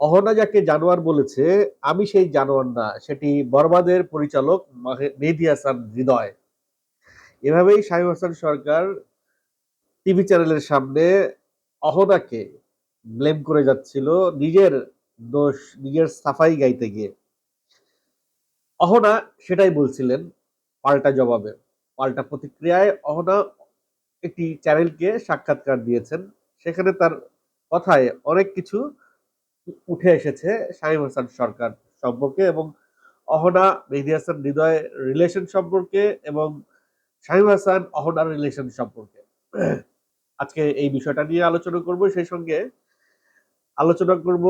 অহনা যাকে জানোয়ার বলেছে, আমি সেই জানোয়ার না, সেটি বরবাদের পরিচালক মাহে- মেহেদী হাসান হৃদয়। এভাবেই শাহিম হাসান সরকার টিভি চ্যানেলের সামনে অহনাকে ব্লেম করে যাচ্ছিল নিজের দোষ, নিজের সাফাই গাইতে গিয়ে। অহনা সেটাই বলছিলেন পাল্টা জবাবে। পাল্টা প্রতিক্রিয়ায় অহনা একটি চ্যানেলকে সাক্ষাৎকার দিয়েছেন। সেখানে তার কথায় অনেক কিছু উঠে এসেছে শাহিম হাসান সরকার সম্পর্কে এবং অহনা মেহেদি হাসান হৃদয় রিলেশন সম্পর্কে এবং শাহিম হাসান অহনার রিলেশন সম্পর্কে। আজকে এই বিষয়টা নিয়ে আলোচনা করব, সেই সঙ্গে আলোচনা করব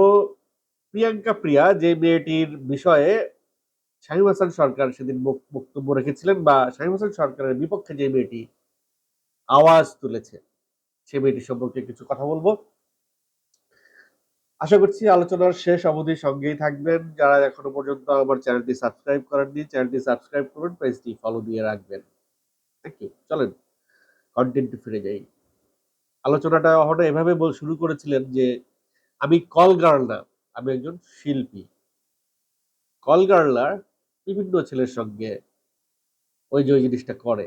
প্রিয়াঙ্কা প্রিয়া, যে মেয়েটির বিষয়ে শাহিম হাসান সরকার সেদিন বক্তব্য রেখেছিলেন বা শাহিম হাসান সরকারের বিপক্ষে যে মেয়েটি আওয়াজ তুলেছে, সে মেয়েটি সম্পর্কে কিছু কথা বলব। আশা করছি আলোচনার শেষ অবধি সঙ্গেই থাকবেন। যারা এখনও পর্যন্ত আমার চ্যানেলটি সাবস্ক্রাইব করেননি, চ্যানেলটি সাবস্ক্রাইব করুন, পেজটি ফলো দিয়ে রাখবেন। থ্যাংক ইউ চলেন কন্টেন্টে ফিরে যাই। আলোচনাটা অহনা এভাবে শুরু করেছিলেন যে, আমি কল গার্ল না আমি একজন শিল্পী। কল গার্লার বিভিন্ন ছেলের সঙ্গে ওই যে ওই জিনিসটা করে।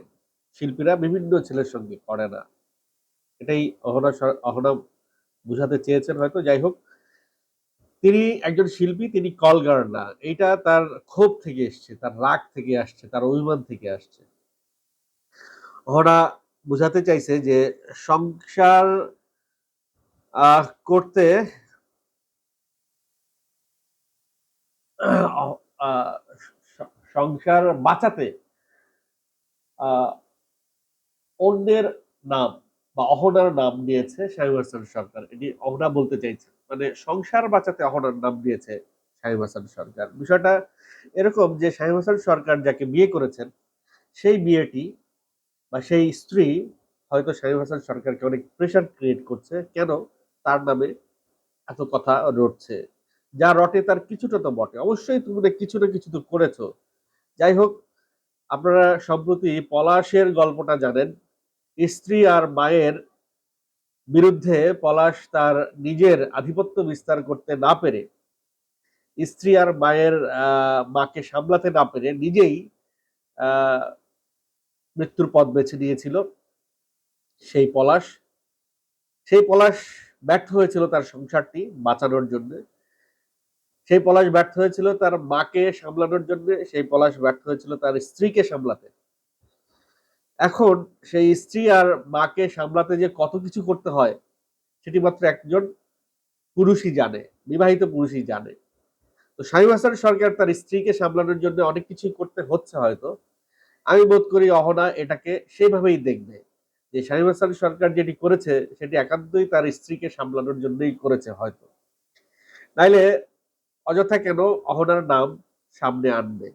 শিল্পীরা বিভিন্ন ছেলের সঙ্গে করে না। এটাই অহনা অহনা বুঝাতে চেয়েছেন হয়তো, যাই হোক। তিনি একজন শিল্পী, তিনি কল গার্ল না এইটা তার ক্ষোভ থেকে এসছে, তার রাগ থেকে আসছে, তার অভিমান থেকে আসছে। ওরা বুঝাতে চাইছে যে সংসার করতে সংসার বাঁচাতে অন্যের নাম বা অহনার নাম নিয়েছে হাসান সরকার। এটি অহনা বলতে চাইছে। মানে সংসার বাঁচাতে অহনার নাম দিয়েছে শাহিম হাসান সরকার। বিষয়টা এরকম যে শাহিম হাসান সরকার যাকে বিয়ে করেছেন, সেই বিয়েটি বা সেই স্ত্রী হয়তো শাহিম হাসান সরকারকে অনেক প্রেশার ক্রিয়েট করছে। কেন? তার নামে এত কথা রটছে। যা রটে তার কিছুটা তো বটে। অবশ্যই তুমি কিছু না কিছু তো করেছ। যাই হোক, আপনারা সম্প্রতি পলাশের গল্পটা জানেন। স্ত্রী আর মায়ের বিরুদ্ধে পলাশ তার নিজের আধিপত্য বিস্তার করতে না পেরে, স্ত্রী আর মায়ের মাকে সামলাতে না পেরে নিজেই মৃত্যুর পথ বেছে নিয়েছিল। সেই পলাশ সেই পলাশ ব্যর্থ হয়েছিল তার সংসারটি বাঁচানোর জন্য। সেই পলাশ ব্যর্থ হয়েছিল তার মাকে সামলানোর জন্য, সেই পলাশ ব্যর্থ হয়েছিল তার স্ত্রীকে সামলাতে। এখন সেই স্ত্রী আর মাকে সামলাতে যে কত কিছু করতে হয়, সেটি মাত্র একজন পুরুষই জানে, বিবাহিত পুরুষই জানে। তো শাহিম হাসান সরকার তার স্ত্রীকে সামলানোর জন্য অনেক কিছুই করতে হচ্ছে হয়তো। আমি বোধ করি অহনা এটাকে সেভাবেই দেখবে, যে শাহিম হাসান সরকার যেটি করেছে, সেটি একান্তই তার স্ত্রীকে সামলানোর জন্যই করেছে হয়তো। নাইলে অযথা কেন অহনার নাম সামনে আনবে?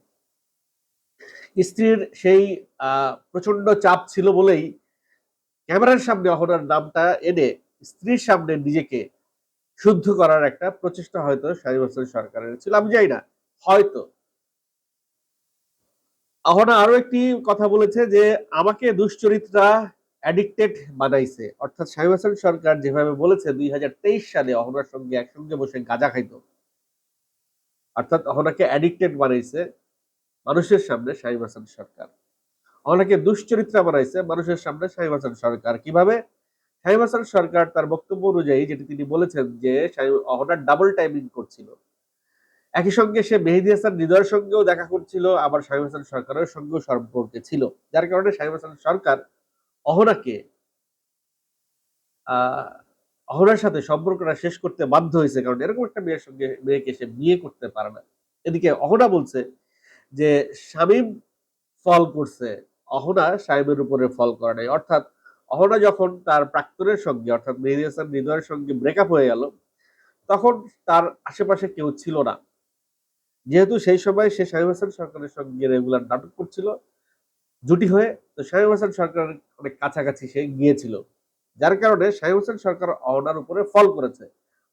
স্ত্রীর সেই প্রচণ্ড চাপ ছিল বলেই ক্যামেরার সামনে অহনার নামটা এনে স্ত্রীর সামনে নিজেকে শুদ্ধ করার একটা প্রচেষ্টা হয়তো শাহিম হাসান সরকারের ছিল। আমি জানি না, হয়তো। অহনা আরও একটি কথা বলেছে যে, আমাকে দুশ্চরিত্রা অ্যাডিক্টেড বানাইছে। অর্থাৎ শাহিম হাসান সরকার যেভাবে বলেছে, দুই হাজার তেইশ সালে অহনার সঙ্গে একসঙ্গে বসে গাঁজা খাইতো। অর্থাৎ অহনাকে অ্যাডিক্টেড বানাইছে। মানুষের সামনে শাহিম হাসান সরকার। অহনাকে দুশ্চরিত্রা বানাইছে মানুষের সামনে শাহিম হাসান সরকার। কীভাবে? শাহিম হাসান সরকার তার বক্তব্য অনুযায়ী যেটি তিনি বলেছেন যে অহনার ডাবল টাইমিং করছিল। একই সঙ্গে সে মেহেদি হাসান হৃদয়ের সঙ্গেও দেখা করছিল, আবার শাহিম হাসান সরকারের সঙ্গেও সম্পর্কে ছিল। যার কারণে শাহিম হাসান সরকার অহনাকে আহ অহনার সাথে সম্পর্কটা শেষ করতে বাধ্য হয়েছে। কারণ এরকম একটা মেয়ের সঙ্গে, মেয়েকে সে বিয়ে করতে পারে না। এদিকে অহনা বলছে যে শামীম ফল করছে, অহনা সাহেবের উপরে ফল করে নাই। অর্থাৎ অহনা যখন তার প্রাক্তনের সঙ্গে, অর্থাৎ মেহেদি হাসান হৃদয়ের সঙ্গে ব্রেকআপ হয়ে গেল, তখন তার আশেপাশে কেউ ছিল না। যেহেতু সেই সময় সে শাহিম হাসান সরকারের সঙ্গে রেগুলার নাটক করছিল, জুটি হয়ে তো শাহিম হাসান সরকার অনেক কাছাকাছি সে গিয়েছিল। যার কারণে শাহিম হাসান সরকার অহনার উপরে ফল করেছে।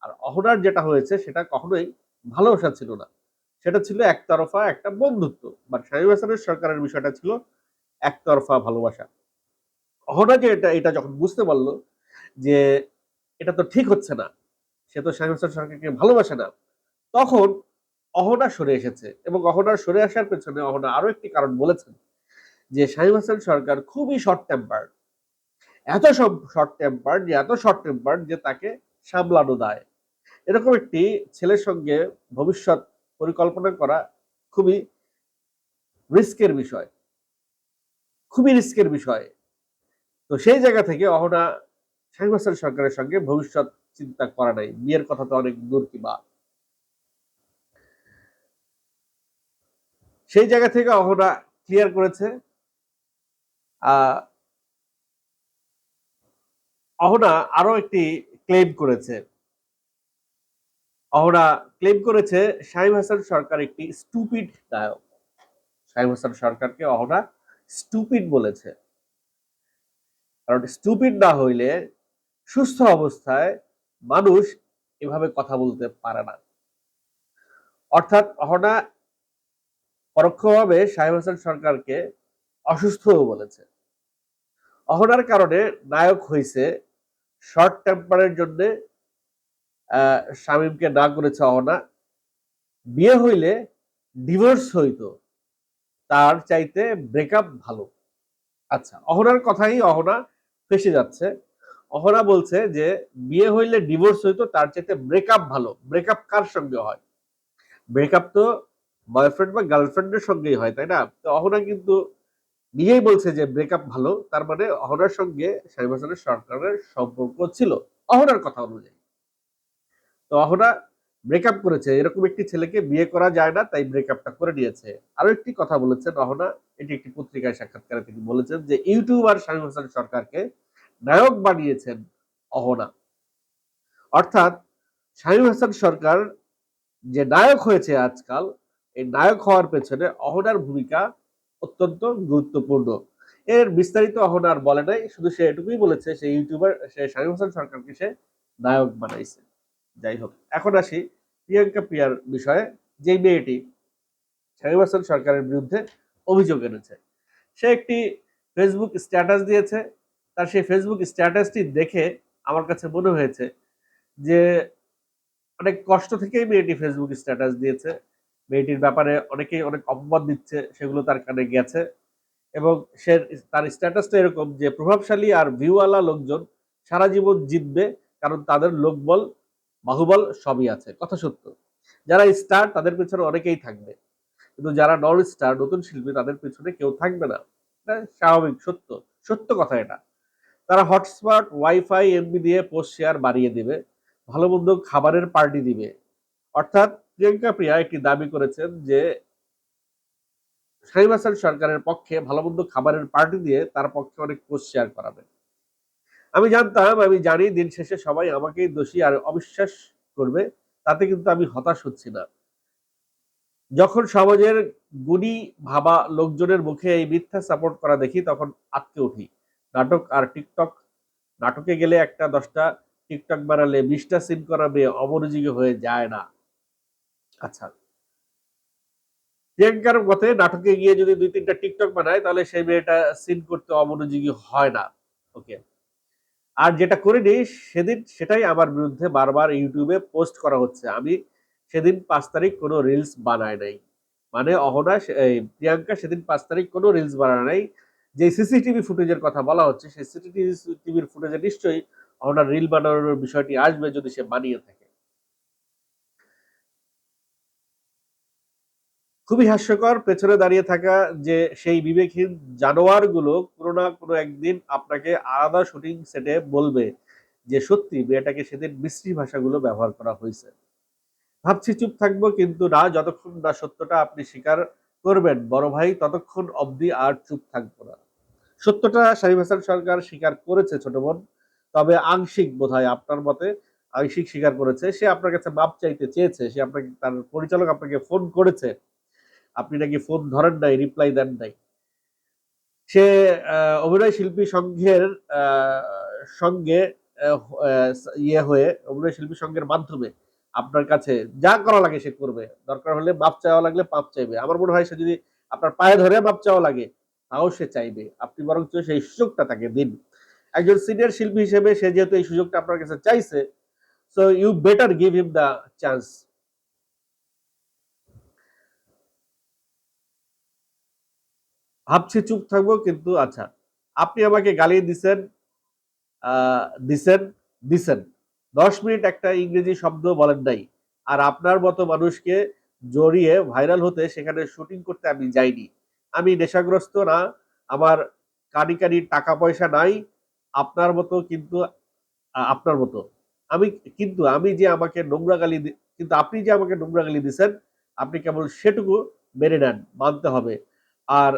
আর অহনার যেটা হয়েছে সেটা কখনোই ভালোবাসা ছিল না। সেটা ছিল একতরফা একটা বন্ধুত্ব। বাট শাহিম হাসানের সরকারের বিষয়টা ছিল একতরফা ভালোবাসা। অহনা যে এটা এটা যখন বুঝতে পারল যে এটা তো ঠিক হচ্ছে না, সে তো শামীম হাসান সরকারকে ভালোবাসে না, তখন অহনা সরে এসেছে এবং অহনার সরে আসার পেছনে অহনা আরও একটি কারণ বলেছেন যে শামীম হাসান সরকার খুবই শর্ট টেম্পার এত সব শর্ট টেম্পার যে এত শর্ট টেম্পার যে তাকে সামলানো দায়। এরকম একটি ছেলের সঙ্গে ভবিষ্যৎ পরিকল্পনা করা খুবই রিস্কের বিষয়, খুবই রিস্কের বিষয়। তো সেই জায়গা থেকে অহনা শাহিম হাসান সরকারের সঙ্গে ভবিষ্যৎ চিন্তা করা নাই। বিয়ের কথা তো অনেক দূর কিবা সেই জায়গা থেকে অহনা ক্লিয়ার করেছে। অহনা আরও একটি ক্লেম করেছে। অহনা ক্লেম করেছে শাহিম হাসান সরকার একটি স্টুপিড নায়ক শাহিম হাসান সরকারকে অহনা স্টুপিড বলেছে। কারণ স্টুপিড না হইলে সুস্থ অবস্থায় মানুষ এভাবে কথা বলতে পারে না। অর্থাৎ অহনা পরোক্ষভাবে শাহিম হাসান সরকারকে অসুস্থও বলেছে। অহনার কারণে নায়ক হয়েছে শর্ট টেম্পারের জন্য শামীমকে না করেছে অহনা বিয়ে হইলে ডিভোর্স হইতো, তার চাইতে ব্রেকআপ ভালো। আচ্ছা অহনার কথাই অহনা ফেসে যাচ্ছে। অহনা বলছে যে, বিয়ে হইলে ডিভোর্স হইতো, তার চাইতে ব্রেকআপ ভালো। ব্রেকআপ কার সঙ্গে হয়? ব্রেকআপ তো বয়ফ্রেন্ড বা গার্লফ্রেন্ডের সঙ্গেই হয়, তাই না? তো অহনা কিন্তু নিজেই বলছে যে ব্রেকআপ ভালো। তার মানে অহনার সঙ্গে শাহিম হাসানের সরকারের সম্পর্ক ছিল। অহনার কথা অনুযায়ী। তো অহনা ব্রেকআপ করেছে। এরকম একটি ছেলেকে বিয়ে করা যায় না, তাই ব্রেকআপটা করে নিয়েছে। আরও একটি কথা বলেছেন অহনা এটি একটি পত্রিকায় সাক্ষাৎকারে তিনি বলেছেন যে, ইউটিউবার শাহিম হাসান সরকারকে নায়ক বানিয়েছেন অহনা অর্থাৎ শাহিম হাসান সরকার যে নায়ক হয়েছে আজকাল, এই নায়ক হওয়ার পেছনে অহনার ভূমিকা অত্যন্ত গুরুত্বপূর্ণ। এর বিস্তারিত অহনার বলে নাই, শুধু সে এটুকুই বলেছে, সে ইউটিউবার, সে শাহিম হাসান সরকারকে সে নায়ক বানাইছে। যাই হোক, এখন আসি প্রিয়াঙ্কা প্রিয়ার বিষয়ে। যেই মেয়েটি শাহিম হাসান সরকারের বিরুদ্ধে অভিযোগ এনেছে, সে একটি ফেসবুক স্ট্যাটাস দিয়েছে। তার সেই ফেসবুক স্ট্যাটাসটি দেখে আমার কাছে মনে হয়েছে যে অনেক কষ্ট থেকেই মেয়েটি ফেসবুক স্ট্যাটাস দিয়েছে। মেয়েটির ব্যাপারে অনেকেই অনেক অপবাদ দিচ্ছে, সেগুলো তার কানে গেছে এবং সে তার স্ট্যাটাসটা এরকম যে প্রভাবশালী আর ভিউওয়ালা লোকজন সারা জীবন জিতবে, কারণ তাদের লোকবল বাহুবল সবই আছে, কথা সত্য। যারা স্টার তাদের পেছনে অনেকেই থাকবে। কিন্তু যারা নন স্টার নতুন শিল্পী, তাদের পেছনে কেউ থাকবে না। স্বাভাবিক, সত্য। সত্য কথা এটা। তারা হটস্পট ওয়াইফাই এমবি দিয়ে পোস্ট শেয়ার বাড়িয়ে দিবে। ভালো মন্দ খাবারের পার্টি দিবে। অর্থাৎ প্রিয়াঙ্কা প্রিয়া একটি দাবি করেছেন যে শাহিম সরকারের পক্ষে ভালো মন্দ খাবারের পার্টি দিয়ে তার পক্ষে অনেক পোস্ট শেয়ার করাবে। আমি জানতাম, আমি জানি দিন শেষে সবাই আমাকেই দোষী আর অবিশ্বাস করবে, তাতে কিন্তু আমি হতাশ হচ্ছি না। যখন সমাজের গুণী ভাবা লোকজনের মুখে এই মিথ্যা সাপোর্ট করা দেখি, তখন আটকে উঠি। নাটক আর টিকটক, নাটকে গেলে একটা দশটা টিকটক বানালে বিশটা সিন করাবে, অমনোযোগী হয়ে যায় না। আচ্ছা। প্রিয়াঙ্কার মতে, নাটকে গিয়ে যদি দুই তিনটা টিকটক বানায়, তাহলে সেই মেয়েটা সিন করতে অমনোযোগী হয় না। ওকে। আর যেটা করিনি সেদিন সেটাই আমার বিরুদ্ধে বারবার ইউটিউবে পোস্ট করা হচ্ছে। আমি সেদিন পাঁচ তারিখ কোনো রিলস বানায় নাই। মানে অহনা প্রিয়াঙ্কা সেদিন পাঁচ তারিখ কোনো রিলস বানায় নাই। যে সিসিটিভি ফুটেজের কথা বলা হচ্ছে, সেই টিভির ফুটেজে নিশ্চয়ই অহনার রিল বানানোর বিষয়টি আসবে যদি সে বানিয়ে থাকে। খুবই হাস্যকর পেছনে দাঁড়িয়ে থাকা যে সেই বিবেকহীন জানোয়ারগুলো কোনো না কোনো একদিন আপনাকে আলাদা শুটিং সেটে বলবে যে, সত্যি মেয়েটাকে সেদিন মিশ্রি ভাষাগুলো ব্যবহার করা হয়েছে। ভাবছি চুপ থাকব, কিন্তু না, যতক্ষণ না সত্যটা আপনি স্বীকার করবেন, বড় ভাই, ততক্ষণ অবধি আর চুপ থাকব না। সত্যটা শাহিম হাসান সরকার স্বীকার করেছে, ছোট বোন। তবে আংশিক বোধ হয় আপনার মতে আংশিক স্বীকার করেছে। সে আপনার কাছে মাপ চাইতে চেয়েছে, সে আপনাকে, তার পরিচালক আপনাকে ফোন করেছে। আপনি নাকি ফোন ধরেন নাই রিপ্লাই দেন নাই। সে অভিনয় শিল্পী সংঘের সঙ্গে ইয়ে হয়ে অভিনয় শিল্পী সংঘের মাধ্যমে আপনার কাছে যা করা লাগে সে করবে। দরকার হলে মাপ চাওয়া লাগলে পাপ চাইবে। আমার মনে হয় সে যদি আপনার পায়ে ধরে মাপ চাওয়া লাগে, তাও সে চাইবে। আপনি বরং সেই সুযোগটা তাকে দিন। একজন সিনিয়র শিল্পী হিসেবে সে যেহেতু এই সুযোগটা আপনার কাছে চাইছে so you better give him the chance ভাবছি চুপ থাকব, কিন্তু আচ্ছা আপনি আমাকে গালি দিছেন দিছেন দিছেন। দশ মিনিট একটা ইংরেজি শব্দ বলেন নাই, আর আপনার মতো মানুষকে জড়িয়ে ভাইরাল হতে সেখানে শুটিং করতে আমি যাইনি। আমি নেশাগ্রস্ত না, আমার কানি কানি টাকা পয়সা নাই, আপনার মতো কিন্তু আপনার মতো। আমি কিন্তু আমি যে আমাকে নোংরা গালি কিন্তু আপনি যে আমাকে নোংরা গালি দিছেন, আপনি কেবল সেটুকু মেনে নেন, মানতে হবে। আর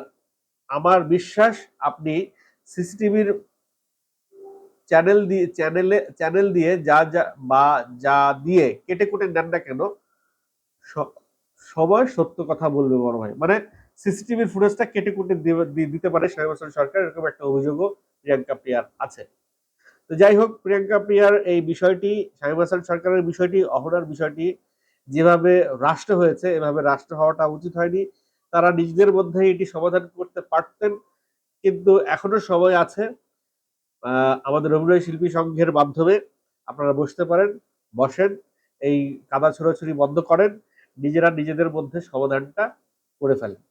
আমার বিশ্বাস আপনি সিসিটিভির চ্যানেল দিয়ে, চ্যানেলে, চ্যানেল দিয়ে যা যা, বা যা দিয়ে কেটে কুটে নেন না কেন সবাই সত্য কথা বলবে বড় ভাই। মানে সিসিটিভির ফুটেজটা কেটে কুটে দিতে পারে শাহিদ হাসান সরকার, এরকম একটা অভিযোগও প্রিয়াঙ্কা প্রিয়ার আছে। তো যাই হোক, প্রিয়াঙ্কা প্রিয়ার এই বিষয়টি শাহিদ হাসান সরকারের বিষয়টি, অহনার বিষয়টি যেভাবে রাষ্ট্র হয়েছে, এভাবে রাষ্ট্র হওয়াটা উচিত হয়নি। তারা নিজেদের মধ্যে এটি সমাধান করতে পারতেন, কিন্তু এখনও সময় আছে আমাদের অভিনয় শিল্পী সংঘের মাধ্যমে আপনারা বসতে পারেন, বসেন, এই কাদা ছোড়াছুড়ি বন্ধ করেন, নিজেরা নিজেদের মধ্যে সমাধানটা করে ফেলেন।